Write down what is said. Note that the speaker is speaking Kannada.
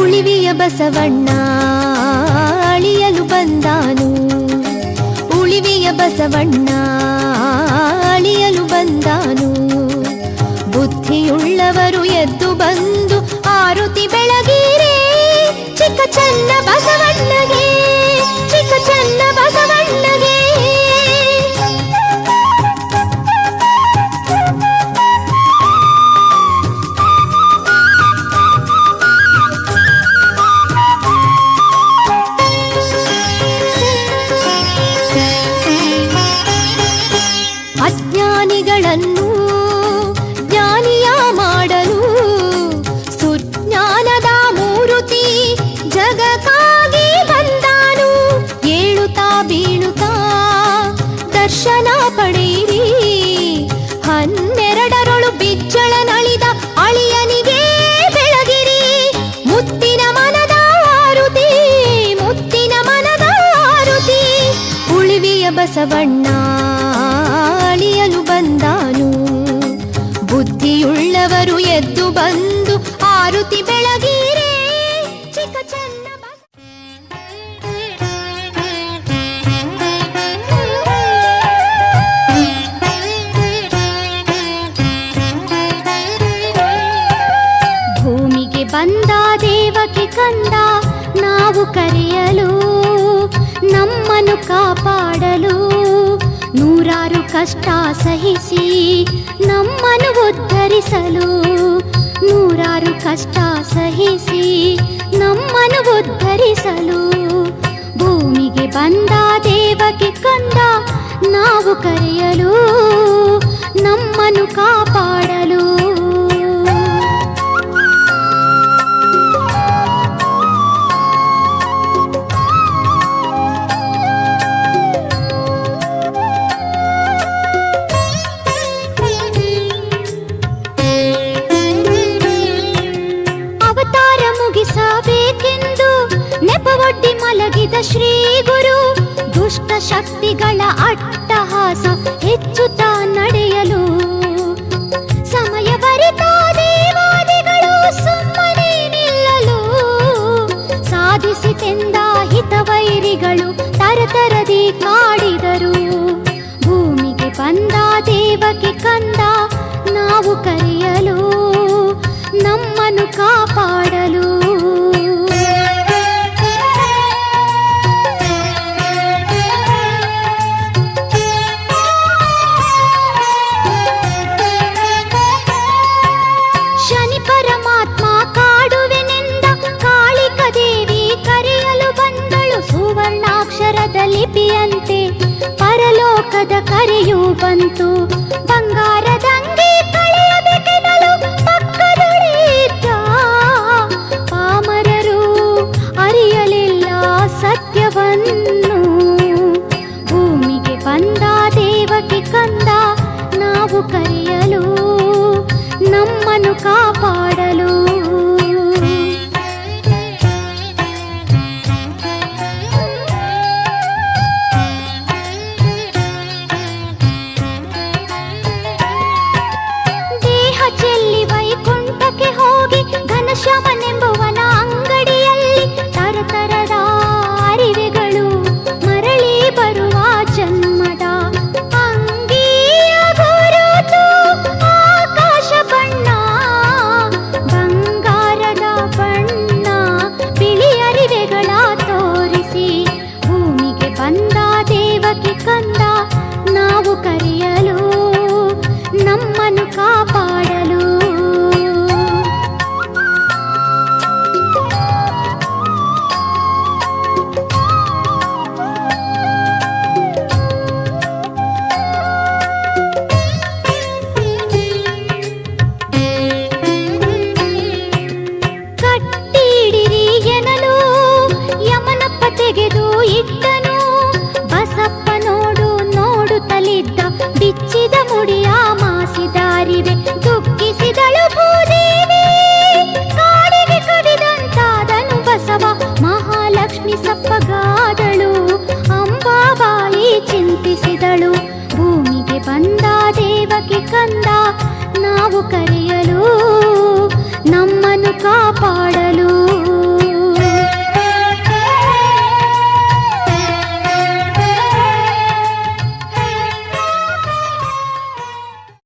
ಉಳಿವಿಯ ಬಸವಣ್ಣ ಅಳಿಯಲು ಬಂದಾನು ಉಳಿವಿಯ ಬಸವಣ್ಣ ಅಳಿಯಲು ಬಂದಾನು ಬುದ್ಧಿಯುಳ್ಳವರು ಬಸವಣ್ಣ ಅಳಿಯಲು ಬಂದಾನು. ಬುದ್ಧಿಯುಳ್ಳವರು ಎದ್ದು ಬಂದು ಆರುತಿ ಬೆಳಗೀರೆ. ಚಿಕ್ಕ ಚನ್ನ ಭೂಮಿಗೆ ಬಂದ ದೇವಕ್ಕೆ ಕಂದ ನಾವು ಕರೆಯಲು ನಮ್ಮನ್ನು ಕಾಪಾಡಲು ನೂರಾರು ಕಷ್ಟ ಸಹಿಸಿ ನಮ್ಮನ್ನು ಉದ್ಧರಿಸಲು ನೂರಾರು ಕಷ್ಟ ಸಹಿಸಿ ನಮ್ಮನ್ನು ಉದ್ಧರಿಸಲು ಭೂಮಿಗೆ ಬಂದ ದೇವಕ್ಕೆ ಕಂದ ನಾವು ಕರೆಯಲು ನಮ್ಮನ್ನು ಕಾಪಾಡಲು ಶ್ರೀ ಗುರು ದುಷ್ಟ ಶಕ್ತಿಗಳ ಅಟ್ಟಹಾಸ ಹೆಚ್ಚುತ್ತಾ ನಡೆಯಲು. ಸಮಯ ಬರಿತ ಸುಮ್ಮನೆ ನಿಲ್ಲಲು. ಸಾಧಿಸಿತೆಂದ ಹಿತವೈರಿಗಳು ತರತರದಿ ಕಾಡಿದರು ಭೂಮಿಗೆ ಬಂದ, ದೇವಕ್ಕೆ ಕಂದ ನಾವು ಕರೆಯಲು, ನಮ್ಮನ್ನು ಕಾಪಾಡಲು. ಪರಲೋಕದ ಕರೆಯೂ ಕಂದ ನಾವು ಕರೆಯಲು ನಮ್ಮನ್ನು ಕಾಪಾಡ